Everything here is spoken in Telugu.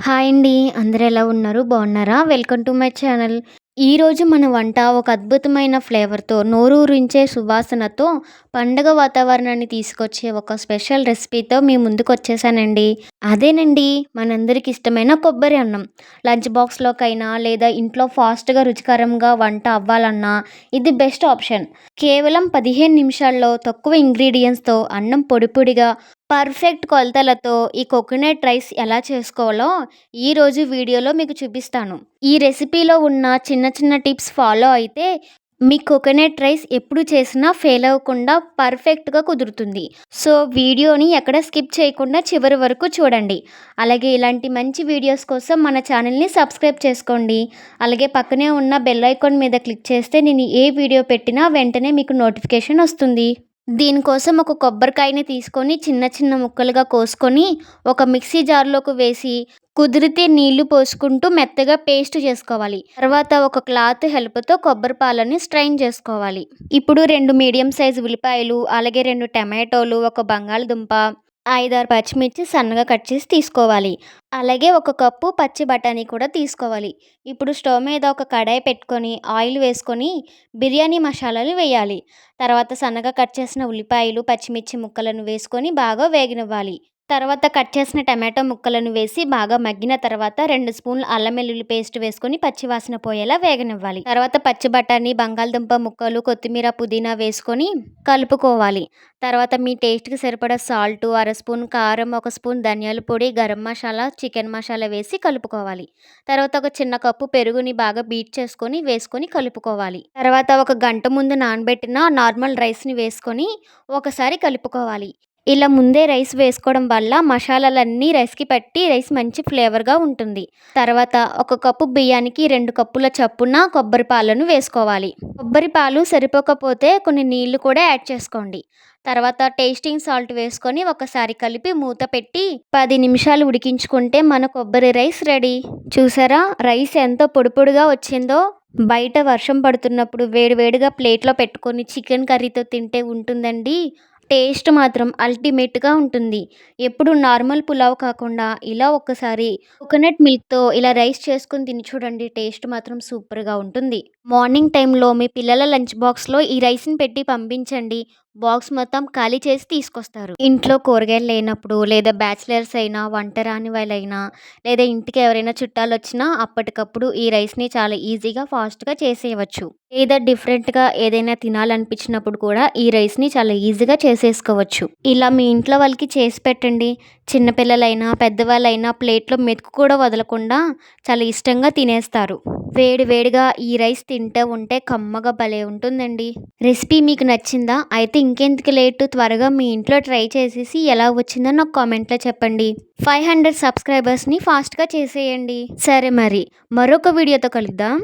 హాయ్ అండి అందరు ఎలా ఉన్నారు? బాగున్నారా? Welcome to my channel. ఈరోజు మన వంట ఒక అద్భుతమైన ఫ్లేవర్తో నోరూరించే సువాసనతో పండగ వాతావరణాన్ని తీసుకొచ్చే ఒక స్పెషల్ రెసిపీతో మీ ముందుకు వచ్చేసానండి. అదేనండి మనందరికి ఇష్టమైన కొబ్బరి అన్నం. లంచ్ బాక్స్లోకైనా లేదా ఇంట్లో ఫాస్ట్గా రుచికరంగా వంట అవ్వాలన్నా ఇది బెస్ట్ ఆప్షన్. కేవలం పదిహేను నిమిషాల్లో తక్కువ ఇంగ్రీడియంట్స్తో అన్నం పొడిపొడిగా పర్ఫెక్ట్ కొలతలతో ఈ కోకోనట్ రైస్ ఎలా చేసుకోవాలో ఈరోజు వీడియోలో మీకు చూపిస్తాను. ఈ రెసిపీలో ఉన్న చిన్న చిన్న టిప్స్ ఫాలో అయితే మీ కోకోనట్ రైస్ ఎప్పుడు చేసినా ఫెయిల్ అవ్వకుండా పర్ఫెక్ట్గా కుదురుతుంది. సో వీడియోని ఎక్కడ స్కిప్ చేయకుండా చివరి వరకు చూడండి. అలాగే ఇలాంటి మంచి వీడియోస్ కోసం మన ఛానల్ని సబ్స్క్రైబ్ చేసుకోండి. అలాగే పక్కనే ఉన్న బెల్ ఐకాన్ మీద క్లిక్ చేస్తే నేను ఏ వీడియో పెట్టినా వెంటనే మీకు నోటిఫికేషన్ వస్తుంది. దీనికోసం ఒక కొబ్బరికాయని తీసుకొని చిన్న చిన్న ముక్కలుగా కోసుకొని ఒక మిక్సీ జార్లోకి వేసి కుదిరితే నీళ్ళు పోసుకుంటూ మెత్తగా పేస్ట్ చేసుకోవాలి. తర్వాత ఒక క్లాత్ హెల్ప్తో కొబ్బరి పాలని స్ట్రైన్ చేసుకోవాలి. ఇప్పుడు రెండు మీడియం సైజు ఉల్లిపాయలు అలాగే రెండు టమాటోలు ఒక బంగాళదుంప ఐదారు పచ్చిమిర్చి సన్నగా కట్ చేసి తీసుకోవాలి. అలాగే ఒక కప్పు పచ్చి బఠానీ కూడా తీసుకోవాలి. ఇప్పుడు స్టవ్ మీద ఒక కడాయి పెట్టుకొని ఆయిల్ వేసుకొని బిర్యానీ మసాలాలు వేయాలి. తర్వాత సన్నగా కట్ చేసిన ఉల్లిపాయలు పచ్చిమిర్చి ముక్కలను వేసుకొని బాగా వేగనివ్వాలి. తర్వాత కట్ చేసిన టమాటో ముక్కలను వేసి బాగా మగ్గిన తర్వాత రెండు స్పూన్లు అల్లం వెల్లుల్లి పేస్ట్ వేసుకొని పచ్చివాసన పోయేలా వేగనివ్వాలి. తర్వాత పచ్చి బఠానీ బంగాళదుంప ముక్కలు కొత్తిమీర పుదీనా వేసుకొని కలుపుకోవాలి. తర్వాత మీ టేస్ట్కి సరిపడా సాల్ట్ అర స్పూన్ కారం ఒక స్పూన్ ధనియాల పొడి గరం మసాలా చికెన్ మసాలా వేసి కలుపుకోవాలి. తర్వాత ఒక చిన్న కప్పు పెరుగుని బాగా బీట్ చేసుకొని వేసుకొని కలుపుకోవాలి. తర్వాత ఒక గంట ముందు నానబెట్టిన నార్మల్ రైస్ని వేసుకొని ఒకసారి కలుపుకోవాలి. ఇలా ముందే రైస్ వేసుకోవడం వల్ల మసాలాలన్నీ రైస్కి పట్టి రైస్ మంచి ఫ్లేవర్గా ఉంటుంది. తర్వాత ఒక కప్పు బియ్యానికి రెండు కప్పుల చప్పున కొబ్బరి పాలను వేసుకోవాలి. కొబ్బరి పాలు సరిపోకపోతే కొన్ని నీళ్ళు కూడా యాడ్ చేసుకోండి. తర్వాత టేస్టింగ్ సాల్ట్ వేసుకొని ఒకసారి కలిపి మూత పెట్టి పది నిమిషాలు ఉడికించుకుంటే మన కొబ్బరి రైస్ రెడీ. చూసారా? రైస్ ఎంత పొడిపొడిగా వచ్చిందో. బయట వర్షం పడుతున్నప్పుడు వేడివేడిగా ప్లేట్లో పెట్టుకొని చికెన్ కర్రీతో తింటే ఉంటుందండి. టేస్ట్ మాత్రం అల్టిమేట్గా ఉంటుంది. ఎప్పుడు నార్మల్ పులావ్ కాకుండా ఇలా ఒక్కసారి కోకోనట్ మిల్క్తో ఇలా రైస్ చేసుకుని తిని చూడండి టేస్ట్ మాత్రం సూపర్గా ఉంటుంది. మార్నింగ్ టైంలో మీ పిల్లల లంచ్ బాక్స్లో ఈ రైస్ని పెట్టి పంపించండి. బాక్స్ మొత్తం ఖాళీ చేసి తీసుకొస్తారు. ఇంట్లో కూరగాయలు లేనప్పుడు లేదా బ్యాచిలర్స్ అయినా వంట రాని వాళ్ళైనా లేదా ఇంటికి ఎవరైనా చుట్టాలు వచ్చినా అప్పటికప్పుడు ఈ రైస్ని చాలా ఈజీగా ఫాస్ట్గా చేసేయవచ్చు. లేదా డిఫరెంట్గా ఏదైనా తినాలనిపించినప్పుడు కూడా ఈ రైస్ని చాలా ఈజీగా చేసేసుకోవచ్చు. ఇలా మీ ఇంట్లో వాళ్ళకి చేసి పెట్టండి. చిన్నపిల్లలైనా పెద్దవాళ్ళైనా ప్లేట్లో మెతుకు కూడా వదలకుండా చాలా ఇష్టంగా తినేస్తారు. వేడి వేడిగా ఈ రైస్ తింటూ ఉంటే కమ్మగా భలే ఉంటుందండి. రెసిపీ మీకు నచ్చిందా? అయితే ఇంకెందుకు లేటు? త్వరగా మీ ఇంట్లో ట్రై చేసేసి ఎలా వచ్చిందో నాకు కామెంట్లో చెప్పండి. ఫైవ్ హండ్రెడ్ సబ్స్క్రైబర్స్ని ఫాస్ట్గా చేసేయండి. సరే మరి మరొక వీడియోతో కలుద్దాం.